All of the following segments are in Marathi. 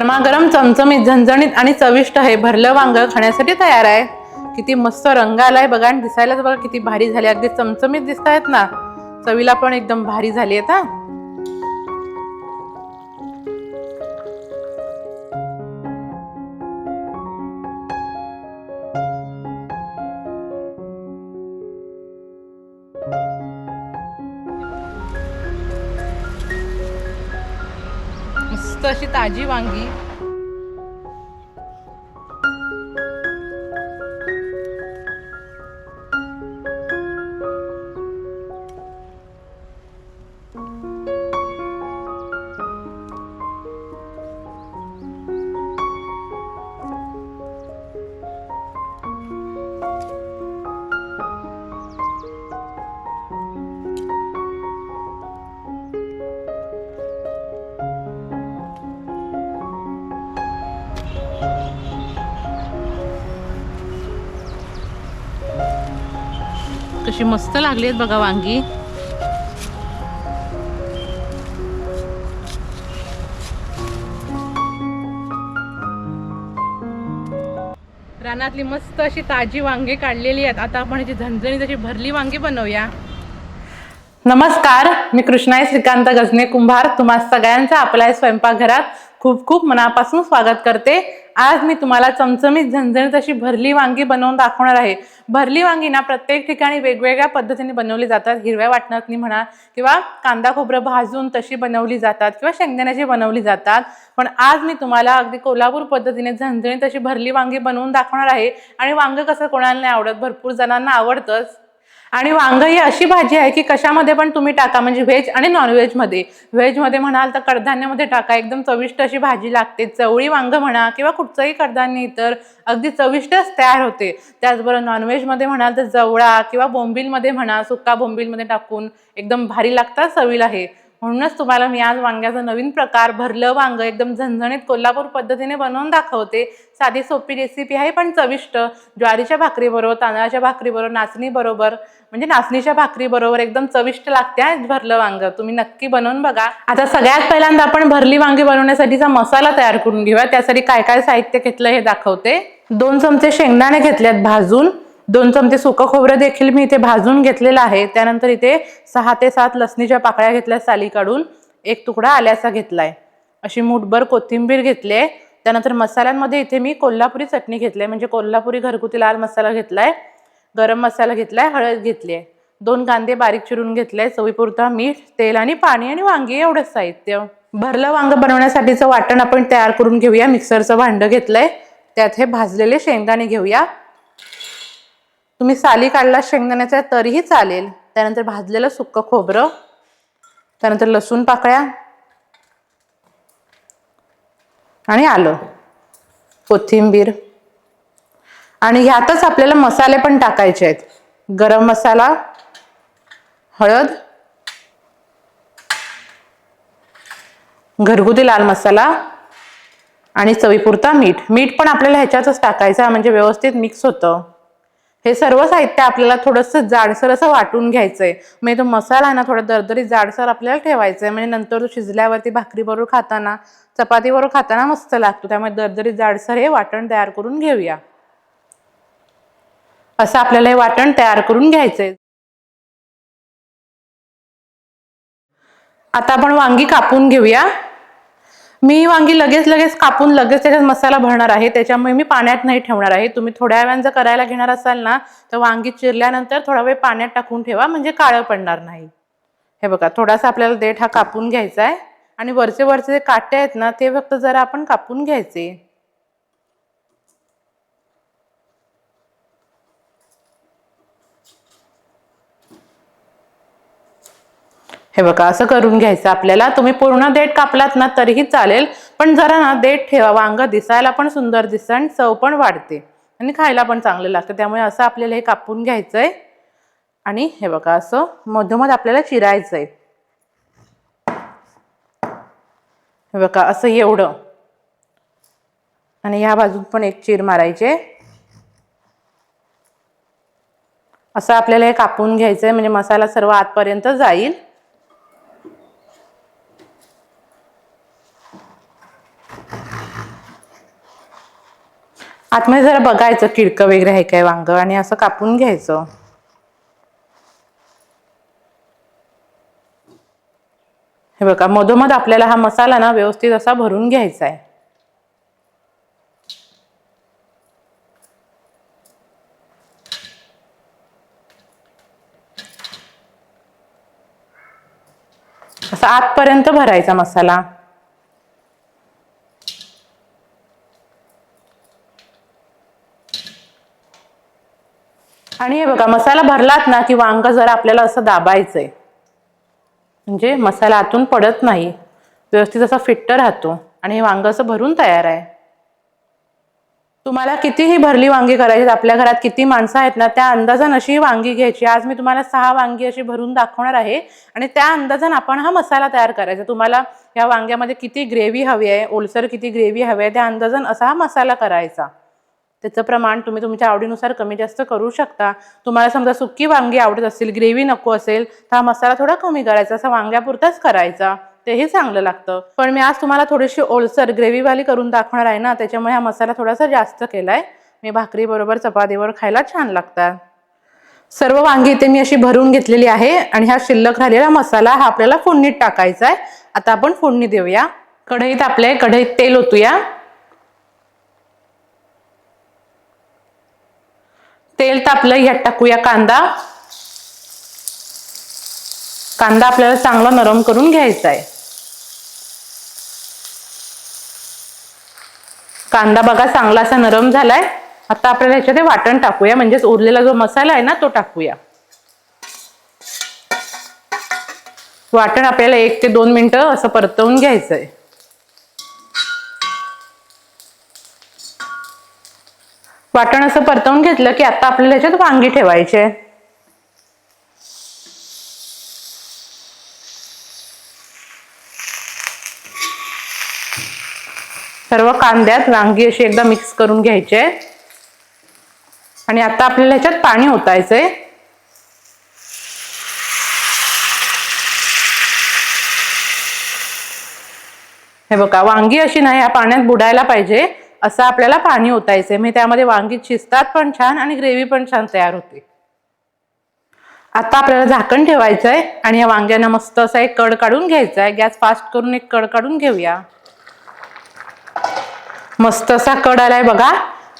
गरमागरम चमचमीत झणझणीत आणि चविष्ट हे भरलं वांग खाण्यासाठी तयार आहे. किती मस्त रंग आलाय बघा आणि दिसायलाच बघा किती भारी झाले. अगदी चमचमीत दिसत आहेत ना. चवीला पण एकदम भारी झाली आहेत हा. मस्त अशी ताजी वांगी कशी मस्त लागली आहेत बघा वांगी. रानातली मस्त अशी ताजी वांगी काढलेली आहेत. आता आपण जी झणझणीत अशी भरली वांगी बनवूया. नमस्कार मी कृष्णाई श्रीकांत गजने कुंभार. तुम्हा सगळ्यांचं आपल्या स्वयंपाकघरात खूप खूप मनापासून स्वागत करते. आज मी तुम्हाला चमचमीत झणझणीत अशी भरली वांगी बनवून दाखवणार आहे. भरली वांगी ना प्रत्येक ठिकाणी वेगवेगळ्या पद्धतीने बनवली जातात. हिरव्या वाटणातनी म्हणा किंवा कांदा खोबरं भाजून तशी बनवली जातात किंवा शेंगदाण्याची बनवली जातात. पण आज मी तुम्हाला अगदी कोल्हापूर पद्धतीने झणझणीत अशी भरली वांगी बनवून दाखवणार आहे. आणि वांगं कसं कोणाला नाही आवडत भरपूर जणांना आवडतंच. आणि वांग ही अशी भाजी आहे की कशामध्ये पण तुम्ही टाका म्हणजे व्हेज आणि नॉनव्हेजमध्ये. व्हेजमध्ये म्हणाल तर कडधान्यामध्ये टाका एकदम चविष्ट अशी भाजी लागते. चवळी वांग म्हणा किंवा कुठचंही कडधान्य इतर अगदी चविष्टच तयार होते. त्याचबरोबर नॉनव्हेजमध्ये म्हणाल तर जवळा किंवा बोंबीलमध्ये म्हणा सुक्का बोंबीलमध्ये टाकून एकदम भारी लागतात चवीला हे. म्हणूनच तुम्हाला मी आज वांग्याचा नवीन प्रकार भरलं वांग एकदम झणझणीत कोल्हापूर पद्धतीने बनवून दाखवते. साधी सोपी रेसिपी आहे पण चविष्ट. ज्वारीच्या भाकरीबरोबर तांदळाच्या भाकरीबरोबर नाचणीबरोबर म्हणजे नाचणीच्या भाकरी बरोबर एकदम चविष्ट लागते भरलं वांग. तुम्ही नक्की बनवून बघा. आता सगळ्यात पहिल्यांदा आपण भरली वांगी बनवण्यासाठीचा मसाला तयार करून घेऊया. त्यासाठी काय काय साहित्य घेतलं हे दाखवते. दोन चमचे शेंगदाणे घेतल्यात भाजून. दोन चमचे सुकं खोबरं देखील मी इथे भाजून घेतलेलं आहे. त्यानंतर इथे सहा ते सात लसणीच्या पाकळ्या घेतल्या साली काढून. एक तुकडा आल्याचा घेतलाय. अशी मुठभर कोथिंबीर घेतली आहे. त्यानंतर मसाल्यांमध्ये इथे मी कोल्हापुरी चटणी घेतली म्हणजे कोल्हापुरी घरगुती लाल मसाला घेतलाय. गरम मसाला घेतलाय हळद घेतली आहे दोन कांदे बारीक चिरून घेतले चवीपुरता मीठ तेल आणि पाणी आणि वांगी एवढंच साहित्य. भरलं वांग बनवण्यासाठीचं वाटण आपण तयार करून घेऊया. मिक्सरचं भांडं घेतलंय. त्यात हे भाजलेले शेंगदाणे घेऊया. तुम्ही साली काढला शेंगदाण्याचा तरीही चालेल. त्यानंतर भाजलेलं सुक्कं खोबरं. त्यानंतर लसूण पाकळ्या. आणि आलं. कोथिंबीर. आणि ह्यातच आपल्याला मसाले पण टाकायचे आहेत. गरम मसाला हळद घरगुती लाल मसाला आणि चवीपुरता मीठ. मीठ पण आपल्याला ह्याच्यातच टाकायचं आहे, म्हणजे व्यवस्थित मिक्स होतं. हे सर्व साहित्य आपल्याला थोडंसं जाडसर असं वाटून घ्यायचं आहे म्हणजे तो मसाला आहे ना थोडा दरदरी जाडसर आपल्याला ठेवायचं आहे म्हणजे नंतर तो शिजल्यावरती भाकरीबरोबर खाताना चपातीबरोबर खाताना मस्त लागतो. त्यामुळे दरदरी जाडसर हे वाटण तयार करून घेऊया. असं आपल्याला हे वाटण तयार करून घ्यायचंय. आता आपण वांगी कापून घेऊया. मी वांगी लगेच लगेच कापून लगेच त्याच्यात मसाला भरणार आहे. त्याच्यामुळे मी पाण्यात नाही ठेवणार आहे. तुम्ही थोड्या वेळानं जर करायला घेणार असाल ना तर वांगी चिरल्यानंतर थोडा वेळ पाण्यात टाकून ठेवा. म्हणजे काळं पडणार नाही. हे बघा थोडासा आपल्याला देठ हा कापून घ्यायचा आहे. आणि वरचे वरचे जे काटे आहेत ना ते फक्त जरा आपण कापून घ्यायचे. हे बघा असं करून घ्यायचं. आपल्याला तुम्ही पूर्ण देठ कापलात ना तरीही चालेल. पण जरा ना देठ ठेवा वांग दिसायला पण सुंदर दिसतं आणि चव पण वाढते. आणि खायला पण चांगलं लागतं. त्यामुळे असं आपल्याला हे कापून घ्यायचं आहे आणि हे बघा असं मधोमध आपल्याला चिरायचं आहे हे बघा असं एवढं. आणि ह्या बाजून पण एक चीर मारायचे. असं आपल्याला हे कापून घ्यायचं आहे म्हणजे मसाला सर्व आतपर्यंत जाईल. आतमध्ये जरा बघायचं किडकं वगैरे आहे काय वांग आणि असं कापून घ्यायचं. हे बघा मधोमध आपल्याला हा मसाला ना व्यवस्थित असा भरून घ्यायचा आहे. असा आतपर्यंत भरायचा मसाला. आणि हे बघा मसाला भरलात ना की वांग जरा आपल्याला असं दाबायचंय म्हणजे मसाला आतून पडत नाही व्यवस्थित असा फिट्ट राहतो आणि हे वांग असं भरून तयार आहे. तुम्हाला कितीही भरली वांगी करायची आपल्या घरात किती माणसं आहेत ना त्या अंदाजान अशी वांगी घ्यायची. आज मी तुम्हाला सहा वांगी अशी भरून दाखवणार आहे आणि त्या अंदाजान आपण हा मसाला तयार करायचा. तुम्हाला या वांग्यामध्ये किती ग्रेव्ही हवी आहे ओलसर किती ग्रेव्ही हवी आहे त्या अंदाजान असा हा मसाला करायचा. त्याचं प्रमाण तुम्ही तुमच्या आवडीनुसार कमी जास्त करू शकता. तुम्हाला समजा सुकी वांगी आवडत असतील ग्रेव्ही नको असेल तर हा मसाला थोडा कमी करायचा असा वांग्यापुरताच करायचा. तेही चांगलं लागतं. पण मी आज तुम्हाला थोडीशी ओलसर ग्रेव्हीवाली करून दाखवणार आहे ना त्याच्यामुळे हा मसाला थोडासा जास्त केलाय. मी भाकरीबरोबर चपातीवर खायला छान लागतात. सर्व वांगी इथे मी अशी भरून घेतलेली आहे आणि हा शिल्लक राहिलेला मसाला हा आपल्याला फोडणीत टाकायचा आहे. आता आपण फोडणी देऊया. कढईत आपल्या कढईत तेल ओतूया. तेल तापलं ह्यात टाकूया कांदा. कांदा आपल्याला चांगला नरम करून घ्यायचा आहे कांदा बघा चांगला असा नरम झालाय. आता आपल्याला ह्याच्यात वाटण टाकूया म्हणजेच उरलेला जो मसाला आहे ना तो टाकूया. वाटण आपल्याला एक ते दोन मिनटं असं परतवून घ्यायचं आहे वाटण असं परतवून घेतलं की आता आपल्याला ह्याच्यात वांगी ठेवायचे सर्व कांद्यात वांगी अशी एकदा मिक्स करून घ्यायचे आणि आता आपल्याला ह्याच्यात पाणी ओतायचंय हे बघा वांगी अशी नाही या पाण्यात बुडायला पाहिजे. असं आपल्याला पाणी ओतायचंय. म्हणजे त्यामध्ये वांगी शिजतात पण छान आणि ग्रेव्ही पण छान तयार होते. आता आपल्याला झाकण ठेवायचं आहे आणि या वांग्यांना मस्त असा एक कड काढून घ्यायचा आहे गॅस फास्ट करून एक कड काढून घेऊया. मस्त असा कड आलाय बघा.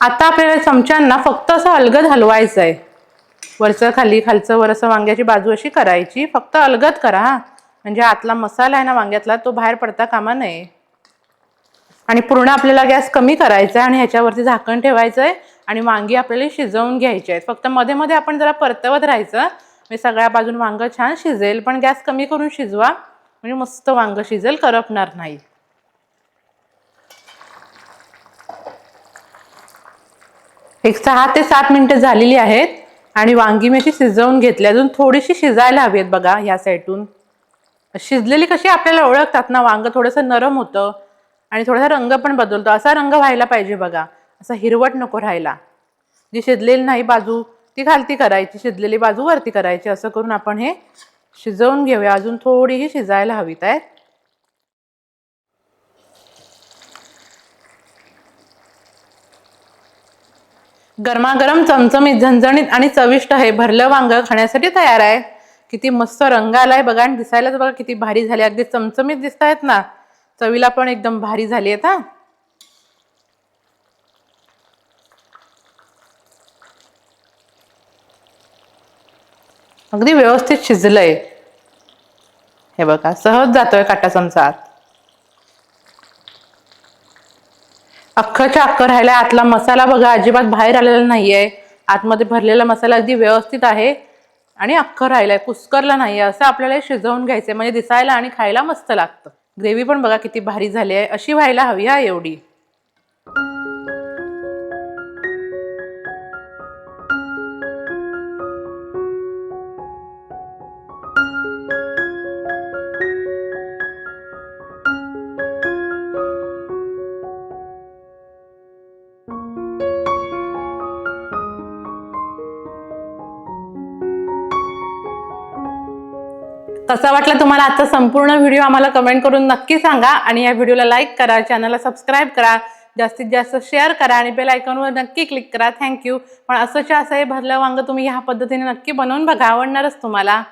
आता आपल्याला चमच्यांना फक्त असं अलगद हलवायचं आहे वरचं खाली खालचं वर असं वांग्याची बाजू अशी करायची. फक्त अलगद करा हा. म्हणजे आतला मसाला आहे ना वांग्यातला तो बाहेर पडता कामा नये. आणि पूर्ण आपल्याला गॅस कमी करायचा आहे आणि ह्याच्यावरती झाकण ठेवायचं आहे आणि वांगी आपल्याला शिजवून घ्यायची आहेत फक्त मध्ये मध्ये आपण जरा परतवत राहायचं. मी सगळ्या बाजून वांग छान शिजेल पण गॅस कमी करून शिजवा. म्हणजे मस्त वांग शिजेल करपणार नाही. एक सहा ते सात मिनिटं झालेली आहेत आणि वांगी मी अशी शिजवून घेतली. अजून थोडीशी शिजायला हवी आहेत बघा ह्या साईडून. शिजलेली कशी आपल्याला ओळखतात ना वांग थोडंसं नरम होतं. आणि थोडासा रंग पण बदलतो. असा रंग व्हायला पाहिजे बघा. असा हिरवट नको राहायला. जी शिजलेली नाही बाजू ती खालती करायची. शिजलेली बाजू वरती करायची. असं करून आपण हे शिजवून घेऊया. अजून थोडीही शिजायला हवीत आहेत. गरमागरम चमचमीत झणझणीत आणि चविष्ट आहे भरलं वांग खाण्यासाठी तयार आहे. किती मस्त रंग आलाय बघा आणि दिसायलाच बघा किती भारी झाले. अगदी चमचमीत दिसत आहेत ना. चवीला पण एकदम भारी झाली आहेत हा. अगदी व्यवस्थित शिजलंय. हे बघा सहज जातोय काटा चमचा आत. अख्खच्या अख्ख राहिलाय आतला मसाला बघा अजिबात बाहेर आलेला नाहीये. आतमध्ये भरलेला मसाला अगदी व्यवस्थित आहे. आणि अख्खं राहिलाय कुस्करला नाहीये असं आपल्याला शिजवून घ्यायचंय म्हणजे दिसायला आणि खायला मस्त लागतं. ग्रेव्ही पण बघा किती भारी झाली आहे. अशी व्हायला हवी हा एवढी. कसा वाटला तुम्हाला आजचा संपूर्ण व्हिडिओ आम्हाला कमेंट करून नक्की सांगा. आणि या व्हिडिओला लाईक करा चॅनलला सबस्क्राईब करा जास्तीत जास्त शेअर करा आणि बेल आयकॉनवर नक्की क्लिक करा. थँक्यू पण असंच्या असं हे भरलं वांग तुम्ही ह्या पद्धतीने नक्की बनवून बघा. आवडणारच तुम्हाला.